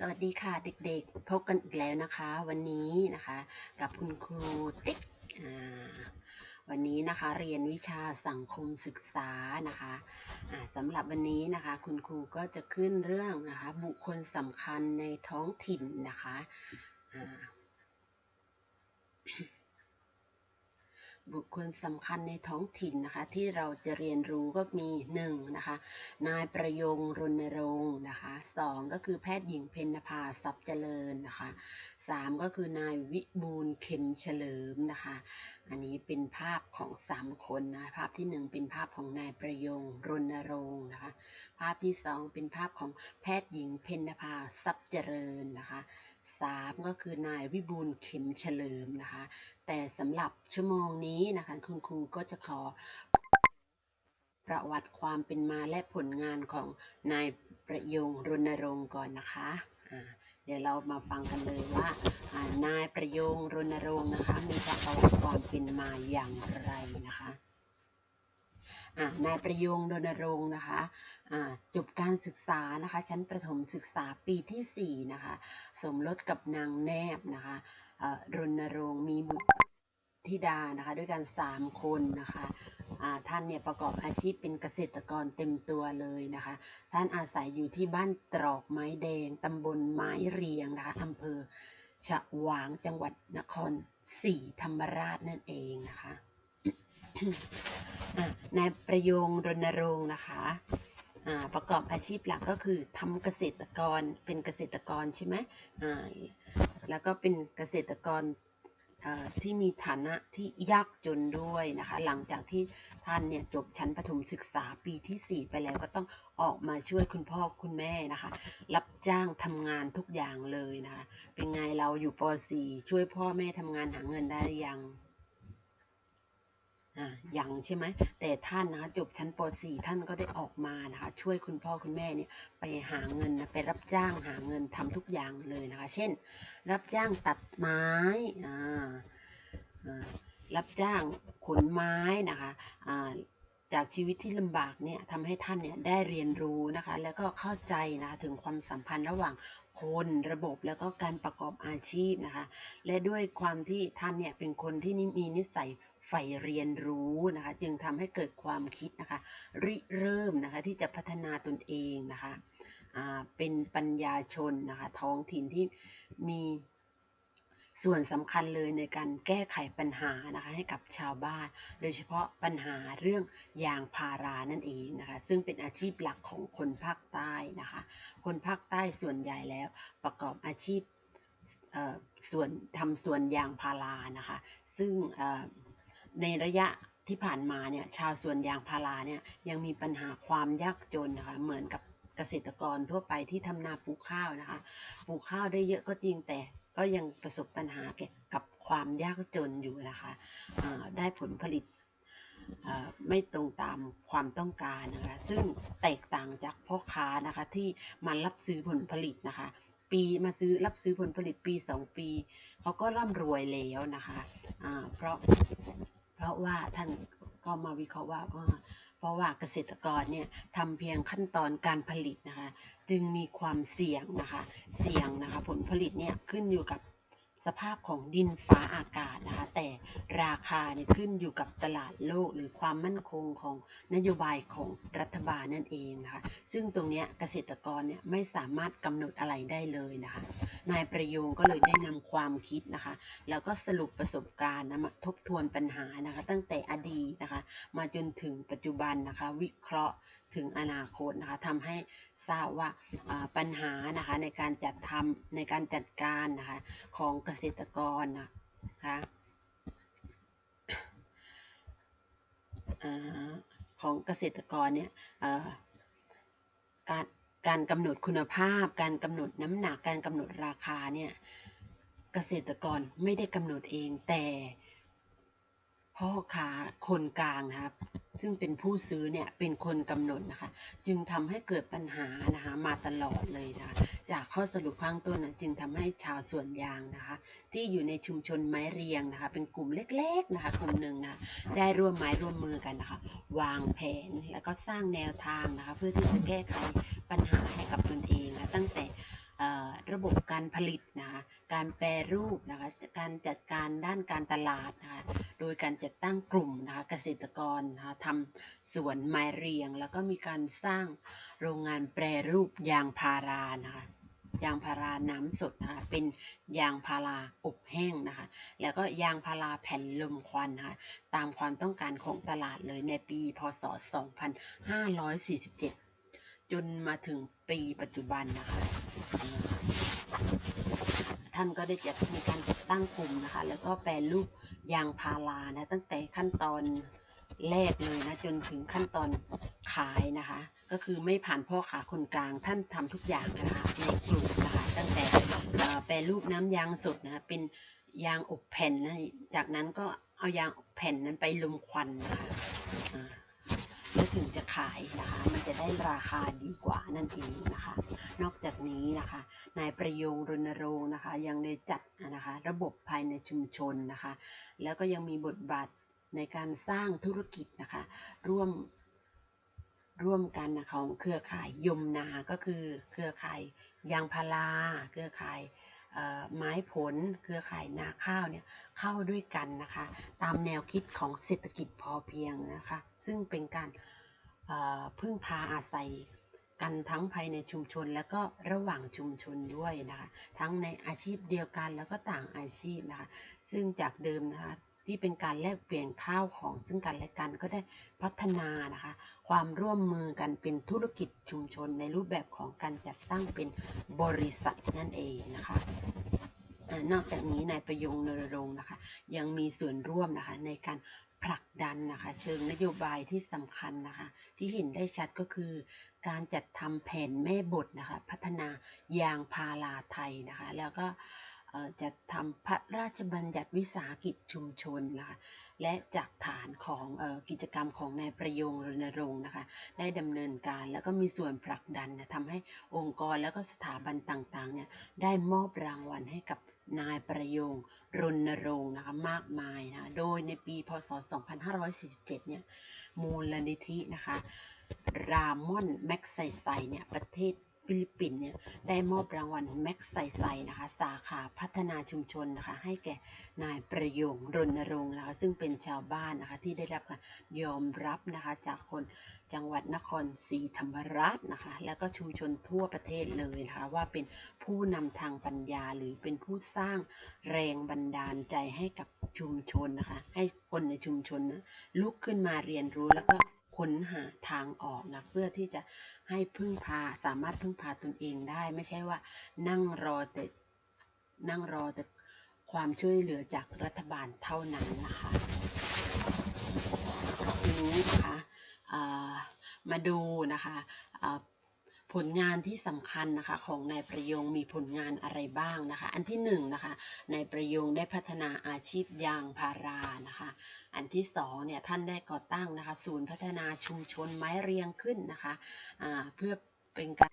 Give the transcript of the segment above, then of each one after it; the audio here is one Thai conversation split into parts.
สวัสดีค่ะเด็กๆ พบกันอีกแล้วนะคะ วันนี้นะคะกับคุณครูติ๊กวันนี้นะคะเรียนวิชาสังคมศึกษานะคะสำหรับวันนี้นะคะคุณครูก็จะขึ้นเรื่องนะคะบุคคลสำคัญในท้องถิ่นนะคะ บุคคลสำคัญในท้องถิ่นนะคะที่เราจะเรียนรู้ก็มีหนึ่งนะคะนายประยงรณรงค์นะคะสองก็คือแพทย์หญิงเพญนภาทรัพย์เจริญนะคะสามก็คือนายวิบูลเข็มเฉลิมนะคะอันนี้เป็นภาพของสามคนนะภาพที่หนึ่งเป็นภาพของนายประยงรณรงค์นะคะภาพที่สองเป็นภาพของแพทย์หญิงเพญนภาทรัพย์เจริญนะคะสามก็คือนายวิบูลเข็มเฉลิมนะคะแต่สำหรับชั่วโมงนี้นะคะคุณครูก็จะขอประวัติความเป็นมาและผลงานของนายประยงรณรงค์ก่อนนะคะเดี๋ยวเรามาฟังกันเลยว่านายประยงรณรงค์นะคะมีประวัติความเป็นมาอย่างไรนะคะนายประยงรณรงค์นะคะจบการศึกษานะคะชั้นประถมศึกษาปีที่4นะคะสมรสกับนางแนบนะคะรณรงค์มีบุตร ธิดานะคะ ด้วยกัน 3 คนนะคะท่านเนี่ยประกอบอาชีพเป็นเกษตรกรเต็มตัวเลยนะคะ ท่านอาศัยอยู่ที่บ้านตรอกไม้แดงตำบลไม้เรียงนะคะอำเภอฉะหวางจังหวัดนครศรีธรรมราชนั่นเองนะคะะนายประยงรณรงค์นะคะประกอบอาชีพหลักก็คือทำเกษตรกรเป็นเกษตรกรใช่ไหมแล้วก็เป็นเกษตรกร ที่มีฐานะที่ยากจนด้วยนะคะ หลังจากที่ท่านเนี่ยจบชั้นประถมศึกษาปีที่ 4 ไปแล้วก็ต้องออกมาช่วยคุณพ่อคุณแม่นะคะ รับจ้างทำงานทุกอย่างเลยนะคะ เป็นไงเราอยู่ป .4 ช่วยพ่อแม่ทำงานหาเงินได้ยัง ยังใช่ไหม แต่ท่านนะจบชั้นป .4 ท่านก็ได้ออกมานะคะ ช่วยคุณพ่อคุณแม่เนี่ยไปหาเงินนะไปรับจ้างหาเงินทำทุกอย่างเลยนะคะ เช่น รับจ้างตัดไม้อ่ารับจ้างขนไม้นะคะอ่าจากชีวิตที่ลำบากเนี่ยทำให้ท่านเนี่ยได้เรียนรู้นะคะ แล้วก็เข้าใจนะะถึงความสัมพันธ์ระหว่างคนระบบแล้วก็การประกอบอาชีพนะคะ และด้วยความที่ท่านเนี่ยเป็นคนที่มีนิสัย ใฝ่เรียนรู้นะคะ จึงทำให้เกิดความคิดนะคะ ริเริ่มนะคะที่จะพัฒนาตนเองนะคะเป็นปัญญาชนนะคะท้องถิ่นที่มีส่วนสำคัญเลยในการแก้ไขปัญหานะคะให้กับชาวบ้าน โดยเฉพาะปัญหาเรื่องยางพารานั่นเองนะคะซึ่งเป็นอาชีพหลักของคนภาคใต้นะคะคนภาคใต้ส่วนใหญ่แล้วประกอบอาชีพส่วนทำสวนยางพารานะคะ ซึ่ง ในระยะที่ผ่านมาเนี่ยชาวสวนยางพาราเนี่ยยังมีปัญหาความยากจนนะคะเหมือนกับเกษตรกรทั่วไปที่ทำนาปลูกข้าวนะคะปลูกข้าวได้เยอะก็จริงแต่ก็ยังประสบปัญหาเกี่ยวกับความยากจนอยู่นะคะได้ผลผลิตไม่ตรงตามความต้องการนะคะซึ่งแตกต่างจากพ่อค้านะคะที่มารับซื้อผลผลิตนะคะ ปีมาซื้อรับซื้อผลผลิตปี 2 ปี เขาก็ร่ำรวยแล้วนะคะอ่าเพราะเพราะว่าท่านก็มาวิเคราะห์ว่าอ่าเพราะว่าเกษตรกรเนี่ยทำเพียงขั้นตอนการผลิตนะคะ จึงมีความเสี่ยงนะคะ เสี่ยงนะคะ ผลผลิตเนี่ยขึ้นอยู่กับ สภาพของดินฟ้าอากาศนะคะ แต่ราคาเนี่ยขึ้นอยู่กับตลาดโลกหรือความมั่นคงของนโยบายของรัฐบาลนั่นเองนะคะ ซึ่งตรงเนี้ยเกษตรกรเนี่ยไม่สามารถกำหนดอะไรได้เลยนะคะ นายประโยงก็เลยได้นำความคิดนะคะ แล้วก็สรุปประสบการณ์นะมาทบทวนปัญหานะคะ ตั้งแต่อดีตนะคะ มาจนถึงปัจจุบันนะคะ วิเคราะห์ถึงอนาคตนะคะทำให้ทราบว่าปัญหานะคะในการจัดทำในการจัดการนะคะของเกษษตรกรนะคะอ่าของเกษตรกรเนี่ยการการกำหนดคุณภาพ การกำหนดน้ำหนักการกำหนดราคาเนี่ยเกษตรกรไม่ได้กำหนดเองแต่พ่อค้าคนกลางนะครับ ซึ่งเป็นผู้ซื้อเนี่ยเป็นคนกำหนดนะคะ จึงทำให้เกิดปัญหานะคะมาตลอดเลยนะคะจากข้อสรุปข้างต้นนะจึงทำให้ชาวสวนยางนะคะ ที่อยู่ในชุมชนไม้เรียงนะคะ เป็นกลุ่มเล็กๆนะคะกลุ่มหนึ่งนะได้ร่วมไม้ร่วมมือกันนะคะ วางแผนแล้วก็สร้างแนวทางนะคะ เพื่อที่จะแก้ไขปัญหาให้กับตนเองนะตั้งแต่ ระบบการผลิตนะคะการแปรรูปนะคะการจัดการด้านการตลาดนะคะโดยการจัดตั้งกลุ่มนะคะเกษตรกรนะคะทำสวนไม้เรียง แล้วก็มีการสร้างโรงงานแปรรูปยางพารานะคะยางพาราน้ำสดนะคะเป็นยางพาราอบแห้งนะคะ แล้วก็ยางพาราแผ่นลมควันนะคะตามความต้องการของตลาดเลยในปี พศ 2547 จนมาถึงปีปัจจุบันนะคะ ท่านก็ได้จัดมีการจัดตั้งกลุ่มนะคะ แล้วก็แปรรูปยางพารานะตั้งแต่ขั้นตอนแรกเลยนะจนถึงขั้นตอนขายนะคะ ก็คือไม่ผ่านพ่อขาคนกลางท่านทำทุกอย่างนะคะในกลุ่มนะคะตั้งแต่แปรรูปน้ำยางสดนะคะเป็นยางอบแผ่นนะจากนั้นก็เอายางอบแผ่นนั้นไปลมควันนะคะอ่า แล้วถึงจะขายนะคะ มันจะได้ราคาดีกว่านั่นเองนะคะ นอกจากนี้นะคะ นายประยงรณรงค์นะคะ ยังได้จัดนะคะระบบภายในชุมชนนะคะ แล้วก็ยังมีบทบาทในการสร้างธุรกิจนะคะ ร่วมร่วมกันนะของเครือข่ายยมนา ก็คือเครือข่ายยางพารา เครือข่าย ไม้ผลเครือข่ายนาข้าวเนี่ยเข้าด้วยกันนะคะ ตามแนวคิดของเศรษฐกิจพอเพียงนะคะ ซึ่งเป็นการพึ่งพาอาศัยกันทั้งภายในชุมชนแล้วก็ระหว่างชุมชนด้วยนะคะ ทั้งในอาชีพเดียวกันแล้วก็ต่างอาชีพนะคะ ซึ่งจากเดิมนะคะ ที่เป็นการแลกเปลี่ยนข้าวของซึ่งกันและกันก็ได้พัฒนานะคะ ความร่วมมือกันเป็นธุรกิจชุมชนในรูปแบบของการจัดตั้งเป็นบริษัทนั่นเองนะคะนอกจากนี้นายประยงนรรงค์นะคะ ยังมีส่วนร่วมนะคะในการผลักดันนะคะเชิงนโยบายที่สำคัญนะคะ ที่เห็นได้ชัดก็คือ การจัดทำแผนแม่บทนะคะ พัฒนายางพาราไทยนะคะ แล้วก็ จัดทำพระราชบัญญัติวิสาหกิจชุมชนนะคะและจากฐานของอกิจกรรมของนายประยงรณรงค์นะคะได้ดำเนินการแล้วก็มีส่วนผลักดันนะทำให้องค์กรแล้วก็สถาบันต่างๆเนี่ยได้มอบรางวัลให้กับนายประยงรณรงค์นะคะมากมายนะโดยในปีพศ 2547 เนี่ยมูลนิธินะคะรามอนแม็กไซไซเนี่ยประเทศ ฟิลิปปินส์เนี่ยได้มอบรางวัลแม็กไซไซนะคะสาขาพัฒนาชุมชนนะคะให้แก่นายประยงรณรงค์นะคะซึ่งเป็นชาวบ้านนะคะที่ได้รับการยอมรับนะคะจากคนจังหวัดนครศรีธรรมราชนะคะแล้วก็ชุมชนทั่วประเทศเลยนะคะว่าเป็นผู้นำทางปัญญาหรือเป็นผู้สร้างแรงบันดาลใจให้กับชุมชนนะคะให้คนในชุมชนนะลุกขึ้นมาเรียนรู้แล้วก็ ค้นหาทางออกนะเพื่อที่จะให้พึ่งพาสามารถพึ่งพาตนเองได้ ไม่ใช่ว่านั่งรอแต่นั่งรอแต่ความช่วยเหลือจากรัฐบาลเท่านั้นนะคะทีนี้นะคะมาดูนะคะ ผลงานที่สำคัญนะคะของนายประยงมีผลงานอะไรบ้างนะคะ อันที่หนึ่งนะคะนายประยงได้พัฒนาอาชีพยางพารานะคะ อันที่สองเนี่ยท่านได้ก่อตั้งนะคะ ศูนย์พัฒนาชุมชนไม้เรียงขึ้นนะคะอ่าเพื่อเป็นการ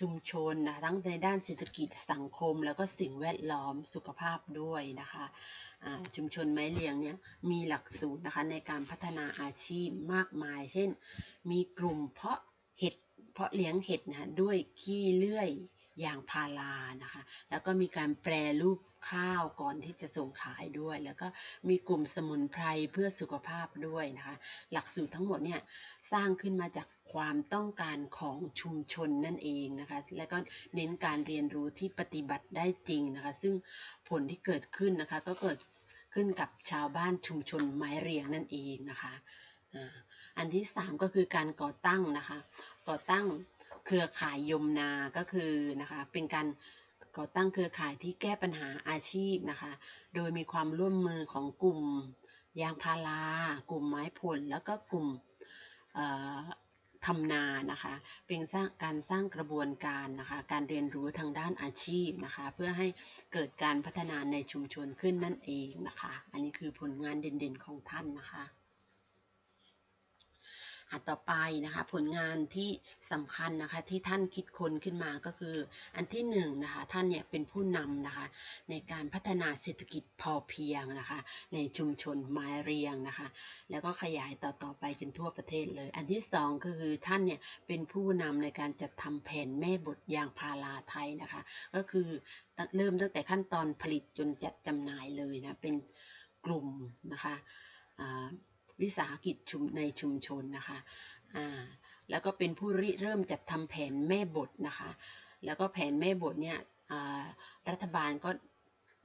ชุมชนนะทั้งในด้านเศรษฐกิจสังคม แล้วก็สิ่งแวดล้อมสุขภาพด้วยนะคะชุมชนไม้เรียงเนี่ยมีหลักสูตรนะคะในการพัฒนาอาชีพมากมาย เช่น มีกลุ่มเพาะ เห็ดเพาะเลี้ยงเห็ดนะด้วยขี้เลื่อยยางพารานะคะ แล้วก็มีการแปรรูปข้าวก่อนที่จะส่งขายด้วย แล้วก็มีกลุ่มสมุนไพรเพื่อสุขภาพด้วยนะคะ หลักสูตรทั้งหมดเนี่ยสร้างขึ้นมาจากความต้องการของชุมชนนั่นเองนะคะ และก็เน้นการเรียนรู้ที่ปฏิบัติได้จริงนะคะ ซึ่งผลที่เกิดขึ้นนะคะก็เกิดขึ้นกับชาวบ้านชุมชนไม้เรียงนั่นเองนะคะ อันที่สามก็คือการก่อตั้งนะคะ ก่อตั้งเครือข่ายยมนา ก็คือนะคะเป็นการก่อตั้งเครือข่ายที่แก้ปัญหาอาชีพนะคะ โดยมีความร่วมมือของกลุ่มยางพารา กลุ่มไม้ผล แล้วก็กลุ่มทำนานะคะ เป็นสร้างการสร้างกระบวนการนะคะ การเรียนรู้ทางด้านอาชีพนะคะ เพื่อให้เกิดการพัฒนาในชุมชนขึ้นนั่นเองนะคะ อันนี้คือผลงานเด่นๆของท่านนะคะ อะต่อไปนะคะผลงานที่สำคัญนะคะที่ท่านคิดค้นขึ้นมาก็คือ อันที่หนึ่งนะคะท่านเนี่ยเป็นผู้นำนะคะในการพัฒนาเศรษฐกิจพอเพียงนะคะในชุมชนไม้เรียงนะคะแล้วก็ขยายต่อๆไปจนทั่วประเทศเลย อันที่สองก็คือท่านเนี่ยเป็นผู้นำในการจัดทำแผนแม่บทยางพาราไทยนะคะก็คือเริ่มตั้งแต่ขั้นตอนผลิตจนจัดจำหน่ายเลยนะเป็นกลุ่มนะคะอ่า วิสาหกิจชุมในชุมชนนะคะอ่าแล้วก็เป็นผู้ริเริ่มจัดทำแผนแม่บทนะคะ แล้วก็แผนแม่บทเนี่ยรัฐบาลก็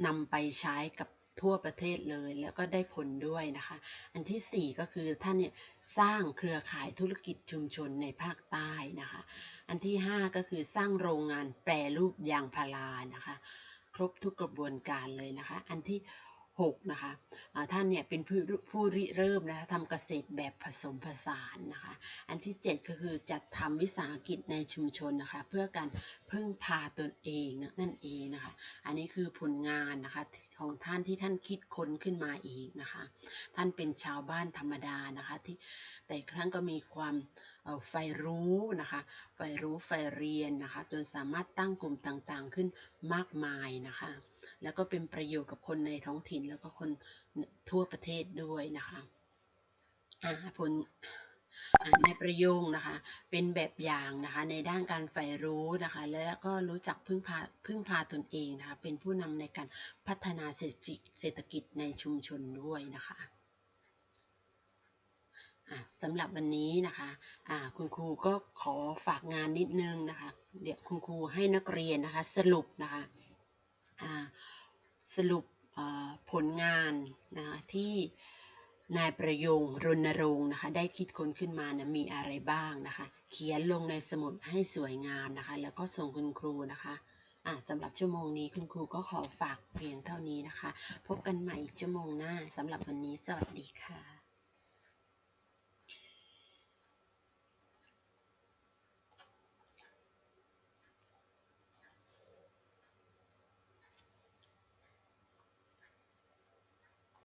นำไปใช้กับทั่วประเทศเลยแล้วก็ได้ผลด้วยนะคะ อันที่ 4 ก็คือท่านเนี่ยสร้างเครือข่ายธุรกิจชุมชนในภาคใต้นะคะ อันที่ 5 ก็คือสร้างโรงงานแปรรูปยางพารานะคะ ครบทุกกระบวนการเลยนะคะ อันที่ 6นะคะอ่าท่านเนี่ยเป็นผู้ผู้ริเริ่มนะคะทำเกษตรแบบผสมผสานนะคะอันที่ 7 ก็คือจัดทำวิสาหกิจในชุมชนนะคะเพื่อการพึ่งพาตนเองนั่นเองนะคะอันนี้คือผลงานนะคะของท่านที่ท่านคิดค้นขึ้นมาเองนะคะท่านเป็นชาวบ้านธรรมดานะคะที่แต่ท่านก็มีความ ใฝ่รู้นะคะใฝ่รู้ใฝ่เรียนนะคะ จนสามารถตั้งกลุ่มต่างๆขึ้นมากมายนะคะ แล้วก็เป็นประโยชน์กับคนในท้องถิ่นแล้วก็คนทั่วประเทศด้วยนะคะอ่าผลอ่าในประโยงนะคะเป็นแบบอย่างนะคะในด้านการใฝ่รู้นะคะ แล้วก็รู้จักพึ่งพาพึ่งพาตนเองนะคะเป็นผู้นำในการพัฒนาเศรษฐกิจในชุมชนด้วยนะคะ สำหรับวันนี้นะคะคุณครูก็ขอฝากงานนิดนึงนะคะ เดี๋ยวคุณครูให้นักเรียนนะคะสรุปนะคะสรุปผลงานนะคะที่นายประยงรณรงค์นะคะได้คิดค้นขึ้นมานะมีอะไรบ้างนะคะ เขียนลงในสมุดให้สวยงามนะคะ แล้วก็ส่งคุณครูนะคะะสำหรับชั่วโมงนี้คุณครูก็ขอฝากเพียงเท่านี้นะคะ พบกันใหม่ชั่วโมงหน้าสำหรับวันนี้สวัสดีค่ะ